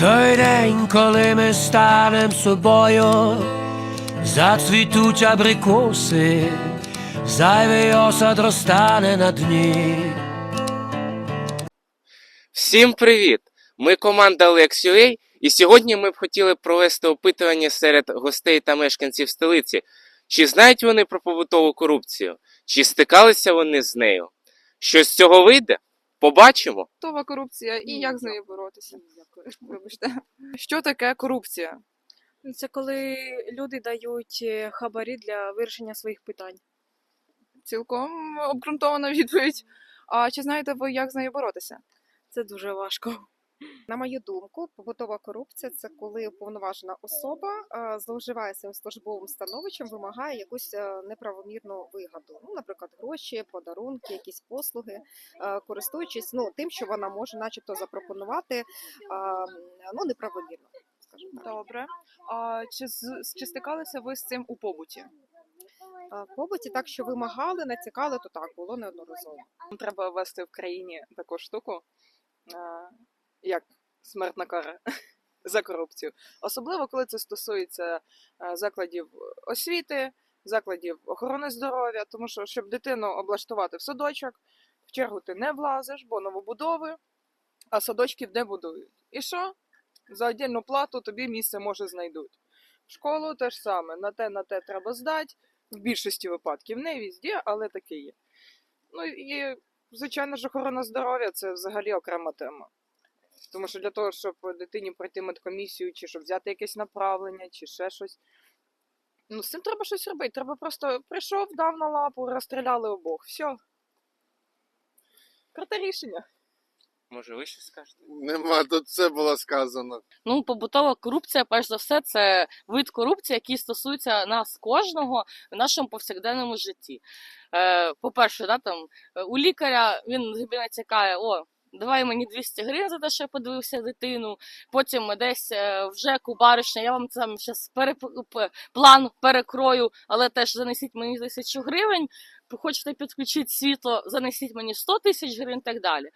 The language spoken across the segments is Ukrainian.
Той день, коли ми станем собою, зацвітуть абрикоси, зайвий осад розтане на дні. Всім привіт! Ми команда Lex.ua, і сьогодні ми б хотіли провести опитування серед гостей та мешканців столиці. Чи знають вони про побутову корупцію? Чи стикалися вони з нею? Що з цього вийде? Побачимо. Готова корупція і як з нею боротися? Вибачте. Що таке корупція? Ну, Це коли люди дають е, хабарі для вирішення своїх питань. Цілком обґрунтована відповідь. А чи знаєте ви, як з нею боротися? Це дуже важко. На мою думку, побутова корупція це коли уповноважена особа е, зловживає своїм службовим становищем, вимагає якусь е, неправомірну вигоду. Ну, наприклад, гроші, подарунки, якісь послуги, е, користуючись ну, тим, що вона може, начебто, запропонувати ну, неправомірно. Скажімо так. Добре. А чи, з- чи стикалися ви з цим у побуті? В побуті так, що вимагали, націкали, то так було неодноразово. треба ввести в країні таку штуку, як смертна кара за корупцію. Особливо, коли це стосується е, закладів освіти, закладів охорони здоров'я, тому що, щоб дитину облаштувати в садочок, в чергу ти не влазиш, бо новобудови, а садочків не будують. І що? За отдільну плату тобі місце може знайдуть. Школу теж саме, на те, на те треба здати. В більшості випадків, не візді, але таке є. Ну і звичайно ж, охорона здоров'я це взагалі окрема тема. Тому що для того, щоб дитині пройти медкомісію, чи щоб взяти якесь направлення, чи ще щось. Ну, з цим треба щось робити. Треба просто прийшов, дав на лапу, розстріляли обох. Все. Круте рішення. Може, ви щось скажете? Нема, тут все було сказано. Ну, побутова корупція, перш за все, це вид корупції, який стосується нас кожного в нашому повсякденному житті. Е, по-перше, да, там, е, у лікаря він тобі натякає, о, давай мені 200 гривень за те, що я подивився дитину. Потім десь вже в ЖЕКу баришня, я вам там зараз план перекрою, але теж занесіть мені тисячу гривень. Хочете підключити світло, занесіть мені 100 тисяч гривень і так далі.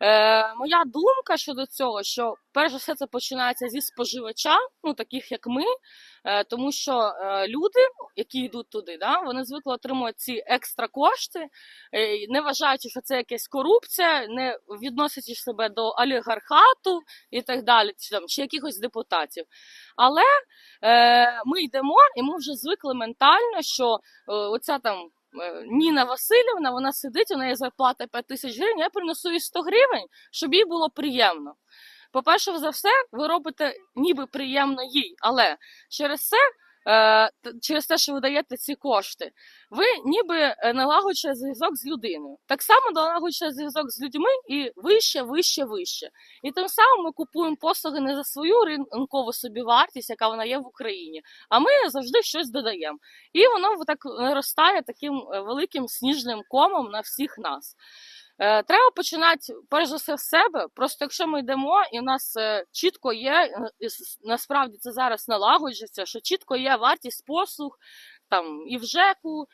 Е, моя думка щодо цього, що перш за все це починається зі споживача, ну таких як ми, е, тому що е, люди, які йдуть туди, да, вони звикли отримувати ці екстра кошти, е, не вважаючи, що це якась корупція, не відносячи себе до олігархату і так далі, чи, там, чи якихось депутатів. Але е, ми йдемо і ми вже звикли ментально, що е, оця там. Е, Ніна Васильівна, вона сидить, у неї зарплата 5 тисяч гривень, я принесу їй 100 гривень, щоб їй було приємно. По-перше, за все, ви робите ніби приємно їй, але через це, через те, що ви даєте ці кошти, ви ніби е, налагоджуєте зв'язок з людиною. Так само налагоджуєте зв'язок з людьми і вище, вище, вище. І тим самим ми купуємо послуги не за свою ринкову собівартість, яка вона є в Україні, а ми завжди щось додаємо. І воно так наростає таким е, великим сніжним комом на всіх нас. Е, Треба починати перш за все в себе. Просто якщо ми йдемо, і в нас е, чітко є, е, і насправді це зараз налагоджується, що чітко є вартість послуг там і в ЖЕКу,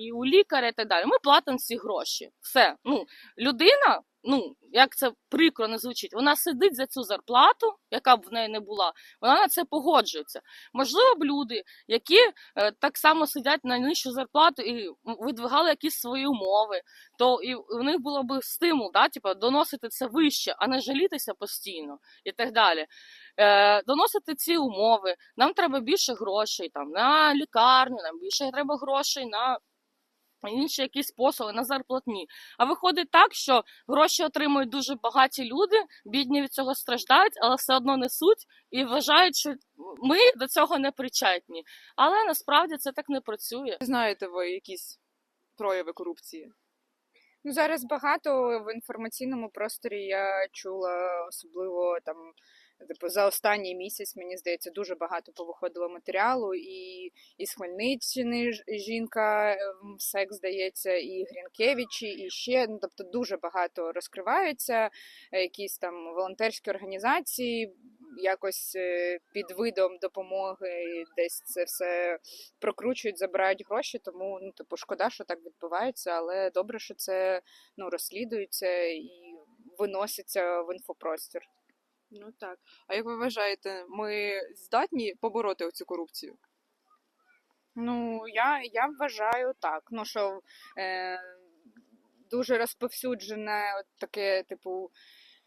і у лікаря, і так далі. Ми платимо ці гроші. Все. Ну, людина, ну як це прикро не звучить, вона сидить за цю зарплату, яка б в неї не була, вона на це погоджується. Можливо, б люди, які е, так само сидять на нижчу зарплату і видвигали якісь свої умови, то і в них було б стимул, да, типу, доносити це вище, а не жалітися постійно і так далі. Е, доносити ці умови. Нам треба більше грошей там, на лікарню, нам більше треба грошей на інші якісь послуги, на зарплатні. А виходить так, що гроші отримують дуже багаті люди, бідні від цього страждають, але все одно несуть і вважають, що ми до цього не причетні. Але насправді це так не працює. Знаєте ви якісь прояви корупції? Ну, зараз багато в інформаційному просторі я чула, особливо там, типу, за останній місяць, мені здається, дуже багато повиходило матеріалу. І із Хмельниччини жінка, ем, секс здається, і Грінкевичі, і ще, ну, тобто дуже багато розкриваються, е, якісь там волонтерські організації. Якось е, під видом допомоги десь це все прокручують, забирають гроші, тому ну, типу, шкода, що так відбувається, але добре, що це ну, розслідується і виноситься в інфопростір. Ну так. А як ви вважаєте, ми здатні побороти цю корупцію? Ну, я, я вважаю так. Ну, що е, дуже розповсюджене от таке, типу,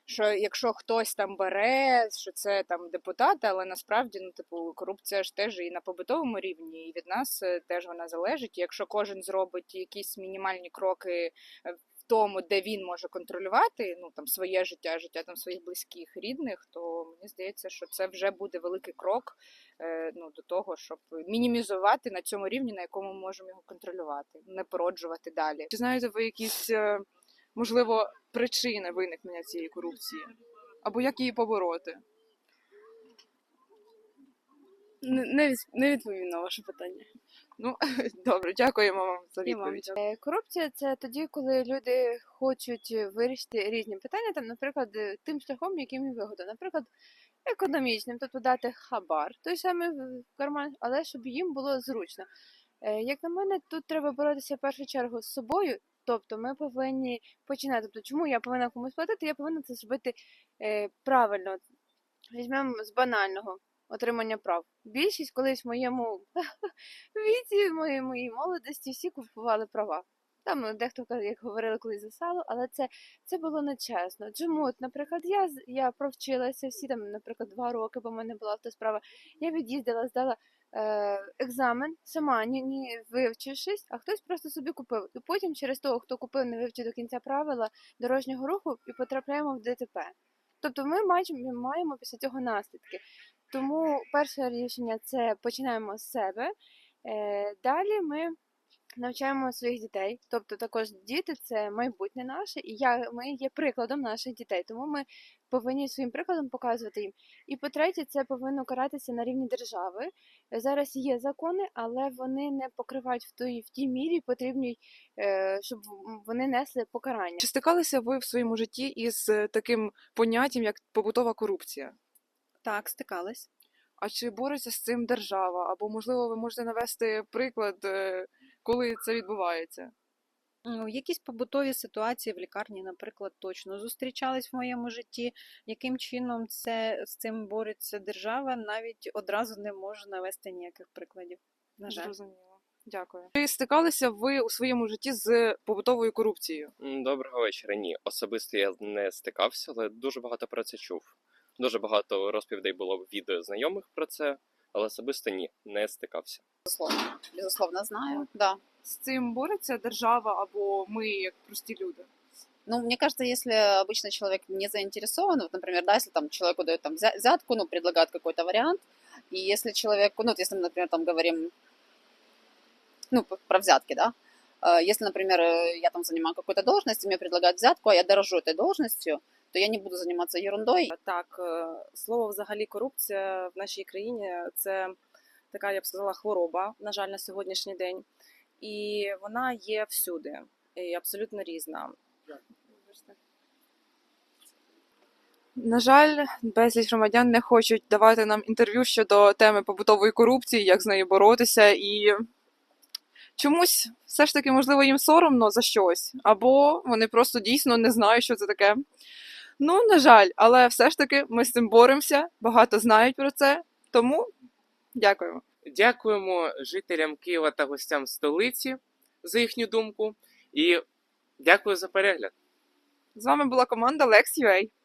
що якщо хтось там бере, що це там депутати, але насправді, ну, типу, корупція ж теж і на побутовому рівні, і від нас е, теж вона залежить. І якщо кожен зробить якісь мінімальні кроки тому, де він може контролювати, ну там своє життя, життя там своїх близьких, рідних, то мені здається, що це вже буде великий крок е, ну, до того, щоб мінімізувати на цьому рівні, на якому ми можемо його контролювати, не породжувати далі. Чи знаєте ви якісь, е, можливо, причини виникнення цієї корупції? Або як її побороти? Не, не, від- не відповім на ваше питання. Ну, добре, дякуємо вам за відповідь. Е, Корупція це тоді, коли люди хочуть вирішити різні питання, там, наприклад, е, тим шляхом, яким їм вигодно. Наприклад, економічним, тобто дати хабар, той самий в карман, але щоб їм було зручно. Е, Як на мене, тут треба боротися в першу чергу з собою. Тобто ми повинні починати. Тобто, чому я повинна комусь платити, я повинна це зробити е, правильно. Візьмемо з банального отримання прав. Більшість колись в моєму віці, в моїй, моїй молодості всі купували права. Там ну, дехто як говорили колись за сало, але це, це було нечесно. Чому? От, наприклад, я, я провчилася всі там, наприклад, два роки, бо в мене була автосправа. Я від'їздила, здала е, екзамен сама, ні, ні вивчившись, а хтось просто собі купив. І потім через того, хто купив, не вивчив до кінця правила дорожнього руху і потрапляємо в ДТП. Тобто ми маємо, маємо після цього наслідки. Тому перше рішення це починаємо з себе. Е, далі ми навчаємо своїх дітей. Тобто також діти це майбутнє наше, і я, ми є прикладом наших дітей. Тому ми повинні своїм прикладом показувати їм. І по-третє, це повинно каратися на рівні держави. Зараз є закони, але вони не покривають в той в тій мірі потрібній, е, щоб вони несли покарання. Чи стикалися ви в своєму житті із е, таким поняттям, як побутова корупція? Так, стикались. А чи бореться з цим держава? Або, можливо, ви можете навести приклад, е, коли це відбувається? Ну, якісь побутові ситуації в лікарні, наприклад, точно зустрічались в моєму житті. Яким чином це з цим бореться держава, навіть одразу не можу навести ніяких прикладів. На жаль. Зрозуміло. Дякую. Чи стикалися ви у своєму житті з побутовою корупцією? Доброго вечора. Ні, особисто я не стикався, але дуже багато про це чув. Дуже багато розповідей було від знайомих про це, але особисто ні, не стикався. Безусловно, знаю, да. З цим бореться держава або ми, як прості люди? Ну, мне кажется, если обычно человек не заинтересован, вот, например, да, если там человеку дают там взя- взятку, ну, предлагают какой-то вариант, и если человек, ну, вот если мы, например, там говорим, ну, п- про взятки, да, э, если, например, э, я там занимаю какую-то должность, и мне предлагают взятку, а я дорожу этой должностью, то я не буду заниматься ерундой. Так, е, слово взагалі корупція в нашій країні це така, я б сказала, хвороба, на жаль, на сьогоднішній день. І вона є всюди, і абсолютно різна. На жаль, безліч громадян не хочуть давати нам інтерв'ю щодо теми побутової корупції, як з нею боротися, і чомусь все ж таки, можливо, їм соромно за щось, або вони просто дійсно не знають, що це таке. Ну, на жаль, але все ж таки ми з цим боремося, багато знають про це, тому дякуємо. Дякуємо жителям Києва та гостям столиці за їхню думку. І дякую за перегляд. З вами була команда Lex.ua.